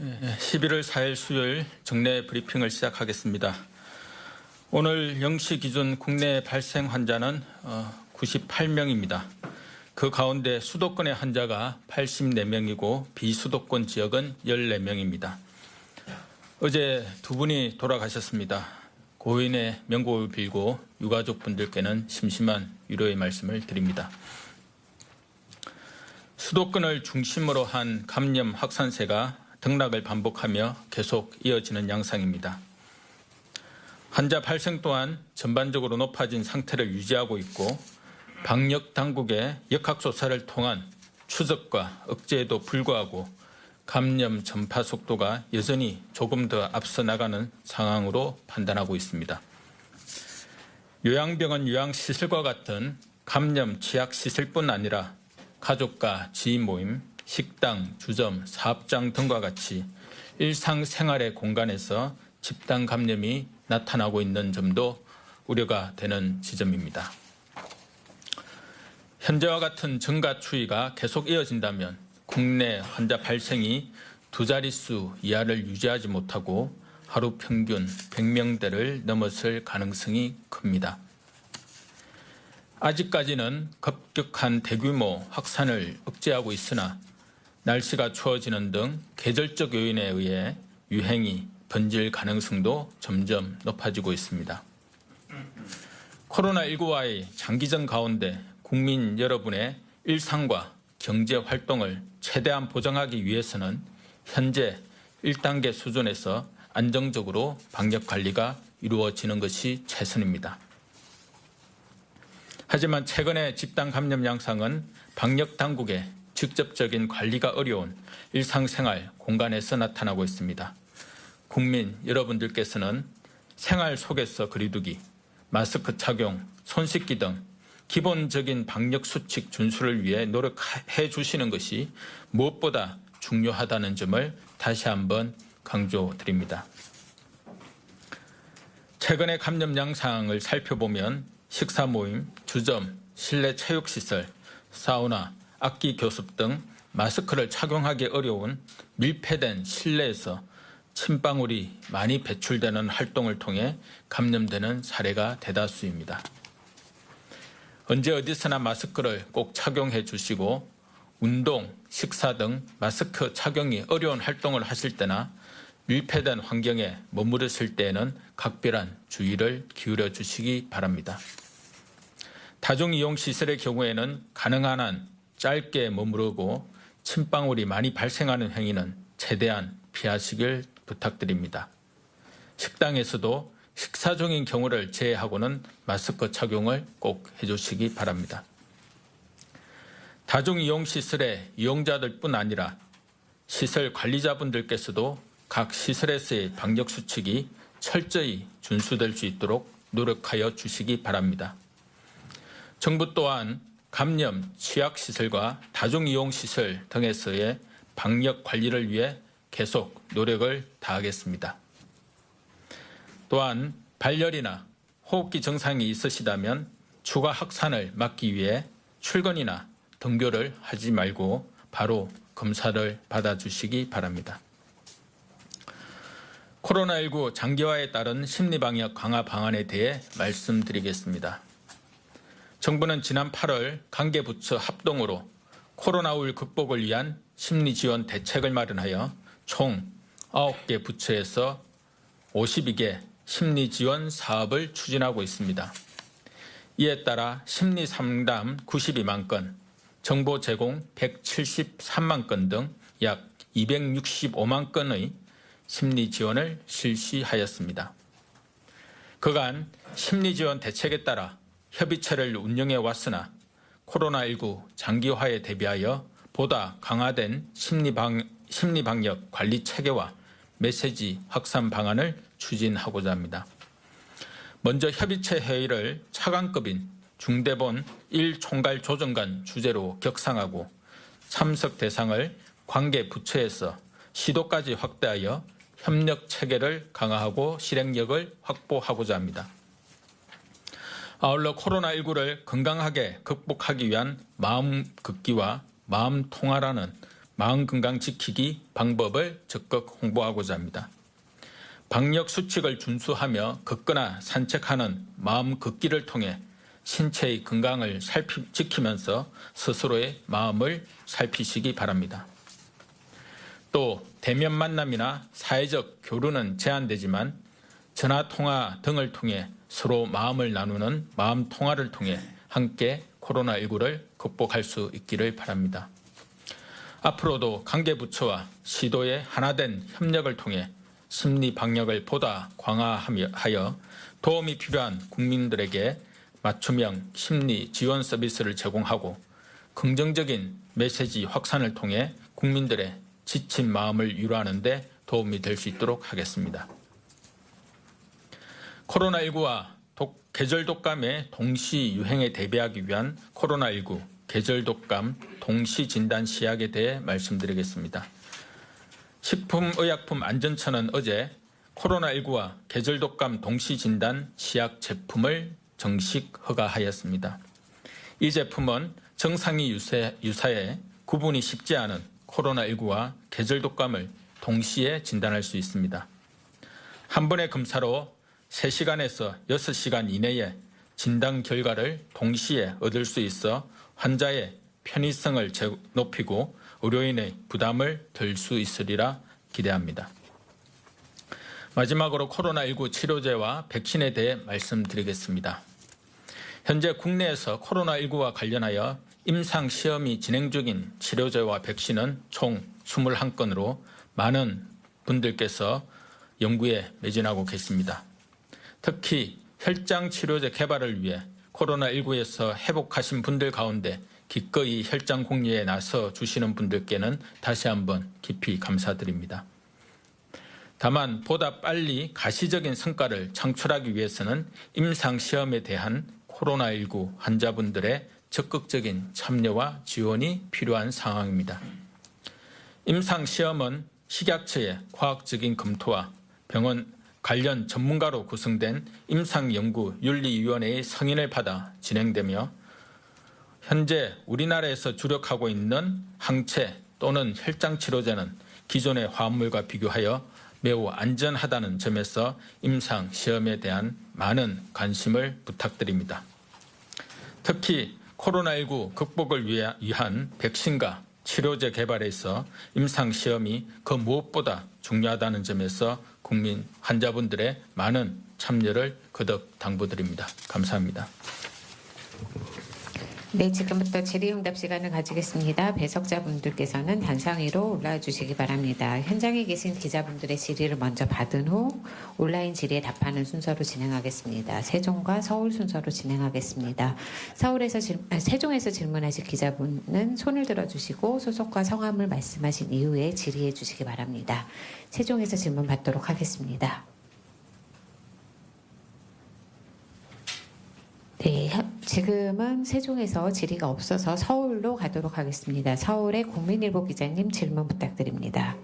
11월 4일 수요일 정례 브리핑을 시작하겠습니다. 오늘 0시 기준 국내 발생 환자는 98명입니다. 그 가운데 수도권의 환자가 84명이고 비수도권 지역은 14명입니다. 어제 두 분이 돌아가셨습니다. 고인의 명복을 빌고 유가족분들께는 심심한 위로의 말씀을 드립니다. 수도권을 중심으로 한 감염 확산세가 등락을 반복하며 계속 이어지는 양상입니다. 환자 발생 또한 전반적으로 높아진 상태를 유지하고 있고 방역 당국의 역학조사를 통한 추적과 억제에도 불구하고 감염 전파 속도가 여전히 조금 더 앞서 나가는 상황으로 판단하고 있습니다. 요양병원 요양시설과 같은 감염 취약시설뿐 아니라 가족과 지인 모임, 식당, 주점, 사업장 등과 같이 일상생활의 공간에서 집단 감염이 나타나고 있는 점도 우려가 되는 지점입니다. 현재와 같은 증가 추이가 계속 이어진다면 국내 환자 발생이 두 자릿수 이하를 유지하지 못하고 하루 평균 100명대를 넘어설 가능성이 큽니다. 아직까지는 급격한 대규모 확산을 억제하고 있으나 날씨가 추워지는 등 계절적 요인에 의해 유행이 번질 가능성도 점점 높아지고 있습니다. 코로나19와의 장기전 가운데 국민 여러분의 일상과 경제 활동을 최대한 보장하기 위해서는 현재 1단계 수준에서 안정적으로 방역 관리가 이루어지는 것이 최선입니다. 하지만 최근의 집단 감염 양상은 방역 당국의 직접적인 관리가 어려운 일상생활 공간에서 나타나고 있습니다. 국민 여러분들께서는 생활 속에서 거리두기, 마스크 착용, 손 씻기 등 기본적인 방역 수칙 준수를 위해 노력해 주시는 것이 무엇보다 중요하다는 점을 다시 한번 강조드립니다. 최근의 감염 양상을 살펴보면 식사 모임, 주점, 실내 체육시설, 사우나, 악기 교습 등 마스크를 착용하기 어려운 밀폐된 실내에서 침방울이 많이 배출되는 활동을 통해 감염되는 사례가 대다수입니다. 언제 어디서나 마스크를 꼭 착용해 주시고 운동, 식사 등 마스크 착용이 어려운 활동을 하실 때나 밀폐된 환경에 머무르실 때에는 각별한 주의를 기울여 주시기 바랍니다. 다중이용시설의 경우에는 가능한 한 짧게 머무르고 침방울이 많이 발생하는 행위는 최대한 피하시길 부탁드립니다. 식당에서도 식사 중인 경우를 제외하고는 마스크 착용을 꼭 해주시기 바랍니다. 다중이용시설의 이용자들뿐 아니라 시설 관리자분들께서도 각 시설에서의 방역수칙이 철저히 준수될 수 있도록 노력하여 주시기 바랍니다. 정부 또한 감염 취약시설과 다중이용시설 등에서의 방역 관리를 위해 계속 노력을 다하겠습니다. 또한 발열이나 호흡기 증상이 있으시다면 추가 확산을 막기 위해 출근이나 등교를 하지 말고 바로 검사를 받아주시기 바랍니다. 코로나19 장기화에 따른 심리방역 강화 방안에 대해 말씀드리겠습니다. 정부는 지난 8월 관계부처 합동으로 코로나19 극복을 위한 심리지원 대책을 마련하여 총 9개 부처에서 52개 심리지원 사업을 추진하고 있습니다. 이에 따라 심리상담 92만 건, 정보 제공 173만 건 등 약 265만 건의 심리 지원을 실시하였습니다. 그간 심리 지원 대책에 따라 협의체를 운영해 왔으나 코로나19 장기화에 대비하여 보다 강화된 심리방, 심리방역 관리 체계와 메시지 확산 방안을 추진하고자 합니다. 먼저 협의체 회의를 차관급인 중대본 1총괄 조정관 주재로 격상하고 참석 대상을 관계 부처에서 시도까지 확대하여 협력 체계를 강화하고 실행력을 확보하고자 합니다. 아울러 코로나19를 건강하게 극복하기 위한 마음 극기와 마음 통화라는 마음 건강 지키기 방법을 적극 홍보하고자 합니다. 방역 수칙을 준수하며 걷거나 산책하는 마음 걷기를 통해 신체의 건강을 살피, 지키면서 스스로의 마음을 살피시기 바랍니다. 또 대면 만남이나 사회적 교류는 제한되지만 전화 통화 등을 통해 서로 마음을 나누는 마음 통화를 통해 함께 코로나19를 극복할 수 있기를 바랍니다. 앞으로도 관계부처와 시도의 하나된 협력을 통해 심리 방역을 보다 강화하여 도움이 필요한 국민들에게 맞춤형 심리 지원 서비스를 제공하고 긍정적인 메시지 확산을 통해 국민들의 지친 마음을 위로하는 데 도움이 될 수 있도록 하겠습니다. 코로나19와 독, 계절 독감의 동시 유행에 대비하기 위한 코로나19 계절 독감 동시 진단 시약에 대해 말씀드리겠습니다. 식품의약품 안전처는 어제 코로나19와 계절 독감 동시 진단 시약 제품을 정식 허가하였습니다. 이 제품은 정상이 유사, 유사해 구분이 쉽지 않은 코로나19와 계절 독감을 동시에 진단할 수 있습니다. 한 번의 검사로 3시간에서 6시간 이내에 진단 결과를 동시에 얻을 수 있어 환자의 편의성을 제- 높이고 의료인의 부담을 덜 수 있으리라 기대합니다. 마지막으로 코로나19 치료제와 백신에 대해 말씀드리겠습니다. 현재 국내에서 코로나19와 관련하여 임상 시험이 진행 중인 치료제와 백신은 총 21건으로 많은 분들께서 연구에 매진하고 계십니다. 특히 혈장 치료제 개발을 위해 코로나19에서 회복하신 분들 가운데 기꺼이 혈장 공리에 나서 주시는 분들께는 다시 한번 깊이 감사드립니다. 다만 보다 빨리 가시적인 성과를 창출하기 위해서는 임상 시험에 대한 코로나19 환자분들의 적극적인 참여와 지원이 필요한 상황입니다. 임상 시험은 식약처의 과학적인 검토와 병원 관련 전문가로 구성된 임상연구윤리위원회의 승인을 받아 진행되며 현재 우리나라에서 주력하고 있는 항체 또는 혈장 치료제는 기존의 화합물과 비교하여 매우 안전하다는 점에서 임상 시험에 대한 많은 관심을 부탁드립니다. 특히 코로나19 극복을 위한 백신과 치료제 개발에 있어 임상 시험이 그 무엇보다 중요하다는 점에서 국민 환자분들의 많은 참여를 거듭 당부드립니다. 감사합니다. 네, 지금부터 질의응답 시간을 가지겠습니다. 배석자분들께서는 단상 위로 올라와 주시기 바랍니다. 현장에 계신 기자분들의 질의를 먼저 받은 후 온라인 질의에 답하는 순서로 진행하겠습니다. 세종과 서울 순서로 진행하겠습니다. 서울에서 질, 아, 세종에서 질문하실 기자분은 손을 들어주시고 소속과 성함을 말씀하신 이후에 질의해 주시기 바랍니다. 세종에서 질문 받도록 하겠습니다. 네, 현- 지금은 세종에서 질의가 없어서 서울로 가도록 하겠습니다. 서울의 국민일보 기자님 질문 부탁드립니다.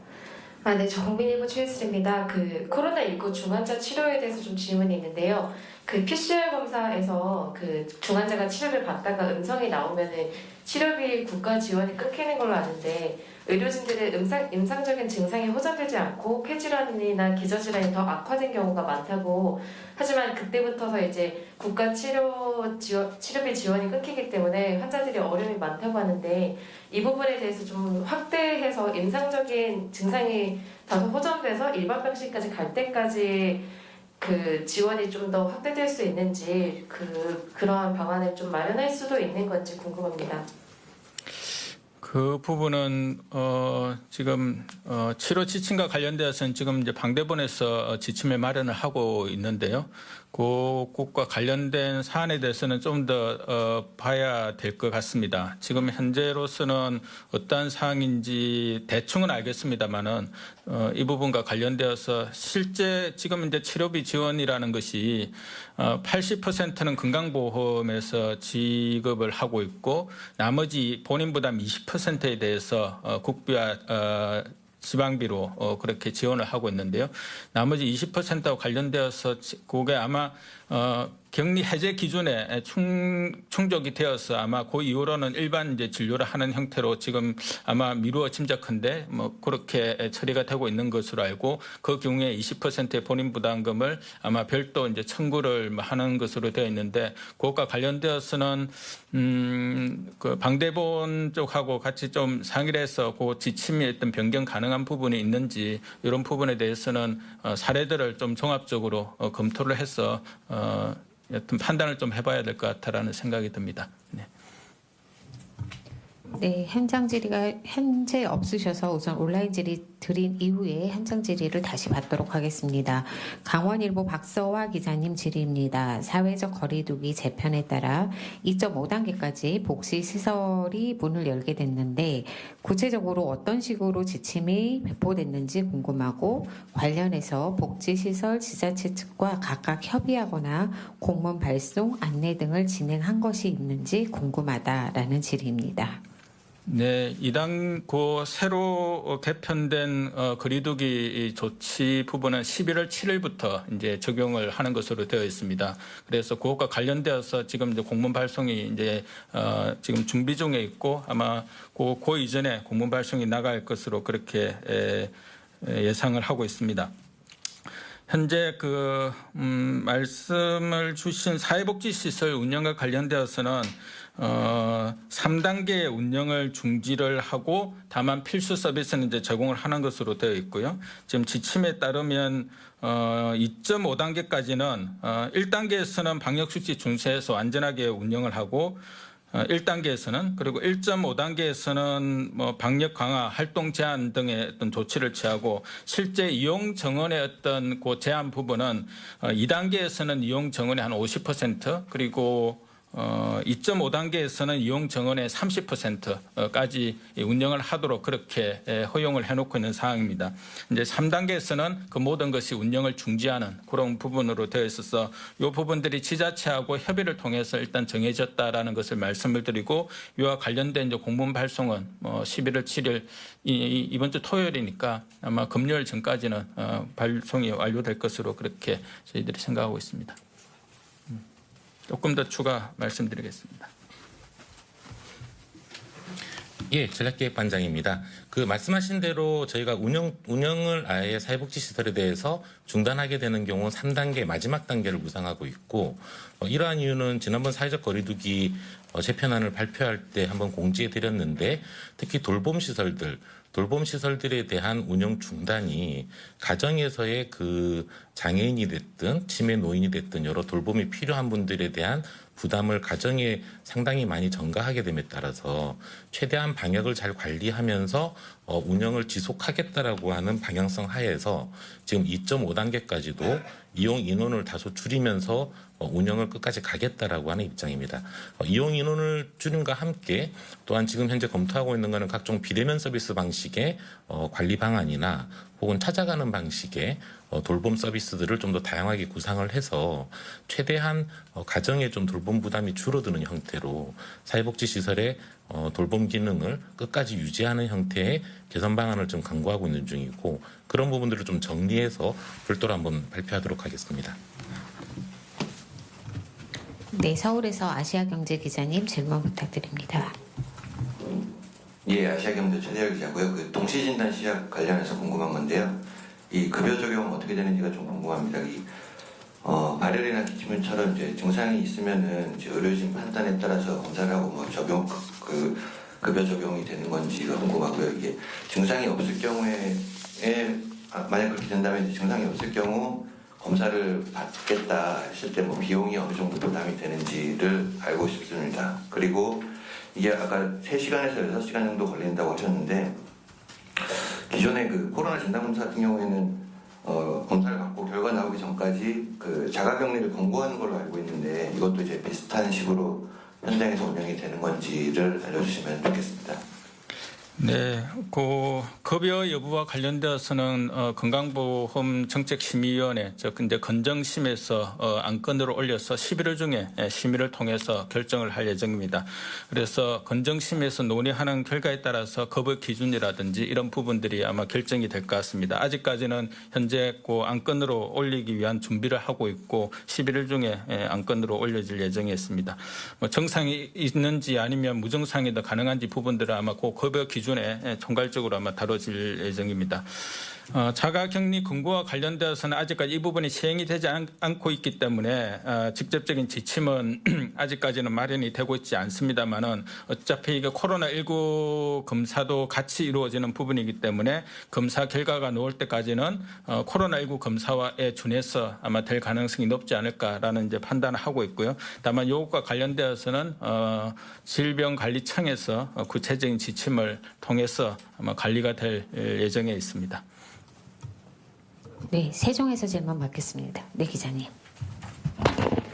아, 네, 저 국민일보 최혜슬입니다. 그 코로나19 중환자 치료에 대해서 좀 질문이 있는데요. 그 PCR 검사에서 그 중환자가 치료를 받다가 음성이 나오면은 치료비 국가 지원이 끊기는 걸로 아는데 의료진들의 음상, 임상적인 증상이 호전되지 않고 폐질환이나 기저질환이 더 악화된 경우가 많다고 하지만 그때부터서 이제 국가 치료 지원, 치료비 지원이 끊기기 때문에 환자들이 어려움이 많다고 하는데 이 부분에 대해서 좀 확대해서 임상적인 증상이 다소 호전돼서 일반 병실까지 갈 때까지 그 지원이 좀 더 확대될 수 있는지 그 그러한 방안을 좀 마련할 수도 있는 건지 궁금합니다. 그 부분은 어, 지금 어, 치료 지침과 관련되어서는 지금 이제 방대본에서 어, 지침을 마련을 하고 있는데요. 그 곳과 관련된 사안에 대해서는 좀 더 어, 봐야 될 것 같습니다. 지금 현재로서는 어떠한 사항인지 대충은 알겠습니다만은 어, 이 부분과 관련되어서 실제 지금 이제 치료비 지원이라는 것이 어, 80%는 건강보험에서 지급을 하고 있고 나머지 본인 부담 20%에 대해서 어, 국비와 어, 지방비로 어, 그렇게 지원을 하고 있는데요. 나머지 20%와 관련되어서 지- 그게 아마 어, 격리 해제 기준에 충, 충족이 되어서 아마 그 이후로는 일반 이제 진료를 하는 형태로 지금 아마 미루어 짐작컨대 뭐 그렇게 처리가 되고 있는 것으로 알고 그 경우에 20%의 본인 부담금을 아마 별도 이제 청구를 뭐 하는 것으로 되어 있는데 그것과 관련되어서는 음 그 방대본 쪽하고 같이 좀 상의를 해서 그 지침이 어떤 변경 가능한 부분이 있는지 이런 부분에 대해서는 어, 사례들을 좀 종합적으로 어, 검토를 해서 어 여튼 판단을 좀 해봐야 될 것 같다라는 생각이 듭니다. 네. 네, 현장 질의가 현재 없으셔서 우선 온라인 질의 드린 이후에 현장 질의를 다시 받도록 하겠습니다. 강원일보 박서화 기자님 질의입니다. 사회적 거리두기 재편에 따라 2.5단계까지 복지 시설이 문을 열게 됐는데 구체적으로 어떤 식으로 지침이 배포됐는지 궁금하고 관련해서 복지시설 지자체 측과 각각 협의하거나 공문 발송 안내 등을 진행한 것이 있는지 궁금하다라는 질의입니다. 네, 이당 그 새로 어, 개편된 어, 거리두기 조치 부분은 11월 7일부터 이제 적용을 하는 것으로 되어 있습니다. 그래서 그것과 관련되어서 지금 이제 공문 발송이 이제 어, 지금 준비 중에 있고 아마 그, 그 이전에 공문 발송이 나갈 것으로 그렇게 에, 에, 예상을 하고 있습니다. 현재 그 음, 말씀을 주신 사회복지 시설 운영과 관련되어서는 어, 3단계 운영을 중지를 하고 다만 필수 서비스는 이제 제공을 하는 것으로 되어 있고요. 지금 지침에 따르면 어, 2.5단계까지는 어, 1단계에서는 방역 수치 준수해서 안전하게 운영을 하고 어, 1단계에서는 그리고 1.5단계에서는 뭐 방역 강화, 활동 제한 등의 어떤 조치를 취하고 실제 이용 정원의 어떤 그 제한 부분은 어, 2단계에서는 이용 정원의 한 50% 그리고 어, 2.5단계에서는 이용 정원의 30%까지 운영을 하도록 그렇게 에, 허용을 해놓고 있는 상황입니다. 이제 3단계에서는 그 모든 것이 운영을 중지하는 그런 부분으로 되어 있어서 이 부분들이 지자체하고 협의를 통해서 일단 정해졌다라는 것을 말씀을 드리고 이와 관련된 이제 공문 발송은 뭐 11월 7일 이, 이- 이번 주 토요일이니까 아마 금요일 전까지는 어, 발송이 완료될 것으로 그렇게 저희들이 생각하고 있습니다. 조금 더 추가 말씀드리겠습니다. 예, 전략기획 반장입니다. 그 말씀하신 대로 저희가 운영 운영을 아예 사회복지 시설에 대해서 중단하게 되는 경우 3단계 마지막 단계를 구상하고 있고 어, 이러한 이유는 지난번 사회적 거리두기 어, 재편안을 발표할 때 한번 공지해 드렸는데 특히 돌봄 시설들 돌봄 시설들에 대한 운영 중단이 가정에서의 그 장애인이 됐든 치매 노인이 됐든 여러 돌봄이 필요한 분들에 대한 부담을 가정에 상당히 많이 전가하게 됨에 따라서 최대한 방역을 잘 관리하면서 어, 운영을 지속하겠다라고 하는 방향성 하에서 지금 2.5단계까지도 이용 인원을 다소 줄이면서 어, 운영을 끝까지 가겠다라고 하는 입장입니다. 어, 이용 인원을 줄임과 함께 또한 지금 현재 검토하고 있는 것은 각종 비대면 서비스 방식의 어, 관리 방안이나 혹은 찾아가는 방식의 어, 돌봄 서비스들을 좀 더 다양하게 구상을 해서 최대한 어, 가정의 좀 돌봄 부담이 줄어드는 형태로 사회복지 시설의 어, 돌봄 기능을 끝까지 유지하는 형태의 개선 방안을 좀 강구하고 있는 중이고 그런 부분들을 좀 정리해서 별도로 한번 발표하도록 하겠습니다. 네, 서울에서 아시아경제 기자님 질문 부탁드립니다. 예, 아시아경제 최대열 기자고요. 그 동시진단 시작 관련해서 궁금한 건데요. 이 급여 적용 어떻게 되는지가 좀 궁금합니다. 이 어, 발열이나 기침처럼 이제 증상이 있으면은 이제 의료진 판단에 따라서 검사를 하고 뭐 적용 그, 그 급여 적용이 되는 건지가 궁금하고요. 이게 증상이 없을 경우에 에, 아, 만약 그렇게 된다면 증상이 없을 경우 검사를 받겠다 했을 때 뭐 비용이 어느 정도 부담이 되는지를 알고 싶습니다. 그리고 이게 아까 3시간에서 6시간 정도 걸린다고 하셨는데 기존에 그 코로나 진단검사 같은 경우에는 어, 검사를 받고 결과 나오기 전까지 그 자가격리를 권고하는 걸로 알고 있는데 이것도 이제 비슷한 식으로 현장에서 운영이 되는 건지를 알려주시면 좋겠습니다. 네, 그 급여 여부와 관련되어서는 어, 건강보험 정책심의위원회 즉 이제 건정심에서 어, 안건으로 올려서 11월 중에 예, 심의를 통해서 결정을 할 예정입니다. 그래서 건정심에서 논의하는 결과에 따라서 급여 기준이라든지 이런 부분들이 아마 결정이 될 것 같습니다. 아직까지는 현재 그 안건으로 올리기 위한 준비를 하고 있고 11일 중에 예, 안건으로 올려질 예정이 있습니다. 뭐 정상이 있는지 아니면 무정상이도 가능한지 부분들은 아마 그 급여 기준 에 예, 총괄적으로 아마 다뤄질 예정입니다. 어, 자가격리 근거와 관련되어서는 아직까지 이 부분이 시행이 되지 않, 고 있기 때문에 어, 직접적인 지침은 아직까지는 마련이 되고 있지 않습니다만은 어차피 이게 코로나19 검사도 같이 이루어지는 부분이기 때문에 검사 결과가 나올 때까지는 어, 코로나19 검사와에 준해서 아마 될 가능성이 높지 않을까라는 이제 판단을 하고 있고요. 다만 이것과 관련되어서는 어, 질병관리청에서 어, 구체적인 지침을 통해서 아마 관리가 될 예정에 있습니다. 네, 세종에서 질문 받겠습니다. 네, 기자님.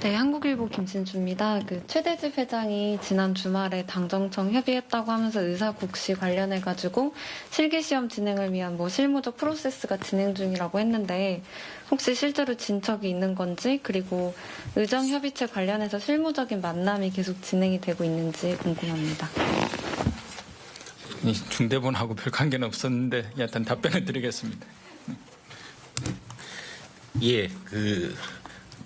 네, 한국일보 김진주입니다. 그 최대집 회장이 지난 주말에 당정청 협의했다고 하면서 의사 국시 관련해 가지고 실기 시험 진행을 위한 뭐 실무적 프로세스가 진행 중이라고 했는데 혹시 실제로 진척이 있는 건지 그리고 의정 협의체 관련해서 실무적인 만남이 계속 진행이 되고 있는지 궁금합니다. 이 중대본하고 별 관계는 없었는데 여하튼 답변을 드리겠습니다. 예, 그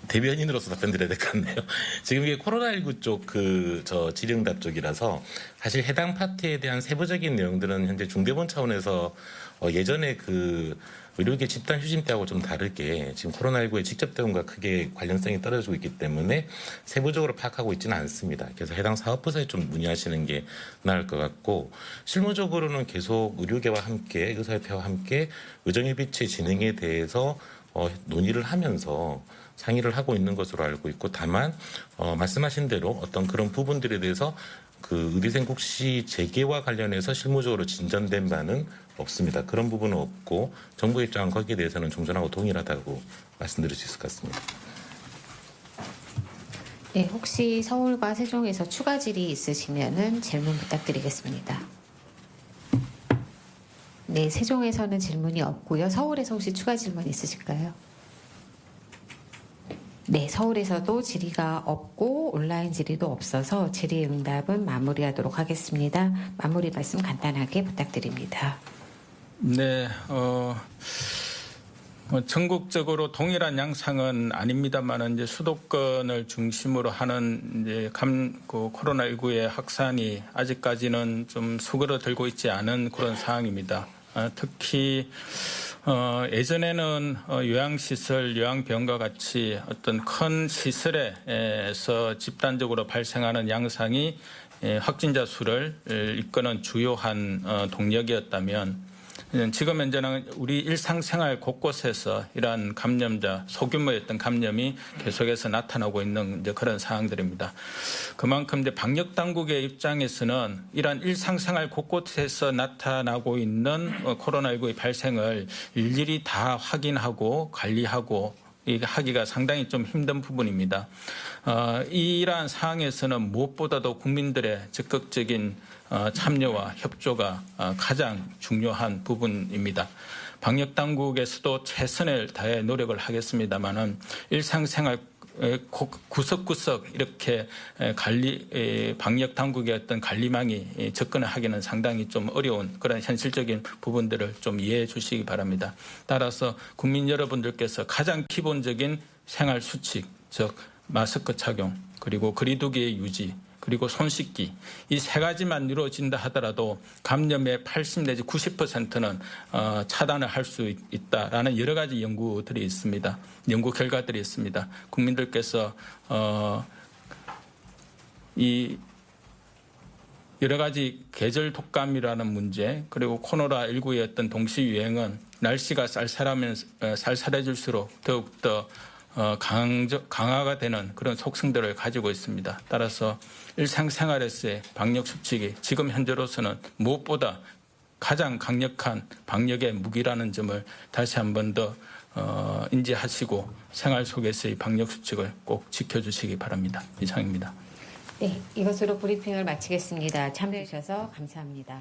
대변인으로서 답변드려야 될 것 같네요. 지금 이게 코로나19 쪽 그 저 질의응답 쪽이라서 사실 해당 파트에 대한 세부적인 내용들은 현재 중대본 차원에서 어 예전에 그 의료계 집단 휴진 때하고 좀 다르게 지금 코로나19의 직접 대응과 크게 관련성이 떨어지고 있기 때문에 세부적으로 파악하고 있지는 않습니다. 그래서 해당 사업부서에 좀 문의하시는 게 나을 것 같고 실무적으로는 계속 의료계와 함께 의사협회와 함께 의정협의체 진행에 대해서 어, 논의를 하면서 상의를 하고 있는 것으로 알고 있고 다만 어, 말씀하신 대로 어떤 그런 부분들에 대해서 그 의료생국시 재개와 관련해서 실무적으로 진전된 바는 없습니다. 그런 부분은 없고 정부 입장은 거기에 대해서는 종전하고 동일하다고 말씀드릴 수 있을 것 같습니다. 네, 혹시 서울과 세종에서 추가 질의 있으시면은 질문 부탁드리겠습니다. 네, 세종에서는 질문이 없고요. 서울에서 혹시 추가 질문 있으실까요? 네, 서울에서도 질의가 없고 온라인 질의도 없어서 질의 응답은 마무리하도록 하겠습니다. 마무리 말씀 간단하게 부탁드립니다. 네, 어, 뭐 전국적으로 동일한 양상은 아닙니다만은 이제 수도권을 중심으로 하는 이제 감, 그 코로나19의 확산이 아직까지는 좀 수그러들고 있지 않은 그런 상황입니다. 아, 특히 어, 예전에는 어, 요양시설, 요양병과 같이 어떤 큰 시설에서 집단적으로 발생하는 양상이 에, 확진자 수를 에, 이끄는 주요한 어, 동력이었다면 지금 현재는 우리 일상생활 곳곳에서 이러한 감염자, 소규모였던 감염이 계속해서 나타나고 있는 이제 그런 상황들입니다. 그만큼 이제 방역 당국의 입장에서는 이러한 일상생활 곳곳에서 나타나고 있는 어, 코로나19의 발생을 일일이 다 확인하고 관리하고 하기가 상당히 좀 힘든 부분입니다. 어, 이러한 상황에서는 무엇보다도 국민들의 적극적인 어, 참여와 협조가 어, 가장 중요한 부분입니다. 방역 당국에서도 최선을 다해 노력을 하겠습니다만은 일상생활 구석구석 이렇게 에, 관리 에, 방역 당국의 어떤 관리망이 에, 접근을 하기는 상당히 좀 어려운 그런 현실적인 부분들을 좀 이해해 주시기 바랍니다. 따라서 국민 여러분들께서 가장 기본적인 생활 수칙, 즉 마스크 착용 그리고 거리두기의 유지 그리고 손 씻기 이 세 가지만 이루어진다 하더라도 감염의 80 내지 90%는 어, 차단을 할 수 있다라는 여러 가지 연구들이 있습니다. 연구 결과들이 있습니다. 국민들께서 어, 이 여러 가지 계절 독감이라는 문제 그리고 코로나 19의 어떤 동시 유행은 날씨가 쌀쌀하면 어, 쌀쌀해질수록 더욱더 어, 강, 강화가 되는 그런 속성들을 가지고 있습니다. 따라서 일상생활에서의 방역 수칙이 지금 현재로서는 무엇보다 가장 강력한 방역의 무기라는 점을 다시 한 번더 어, 인지하시고 생활 속에서의 방역 수칙을 꼭 지켜주시기 바랍니다. 이상입니다. 네, 이것으로 브리핑을 마치겠습니다. 참여해 주셔서 감사합니다.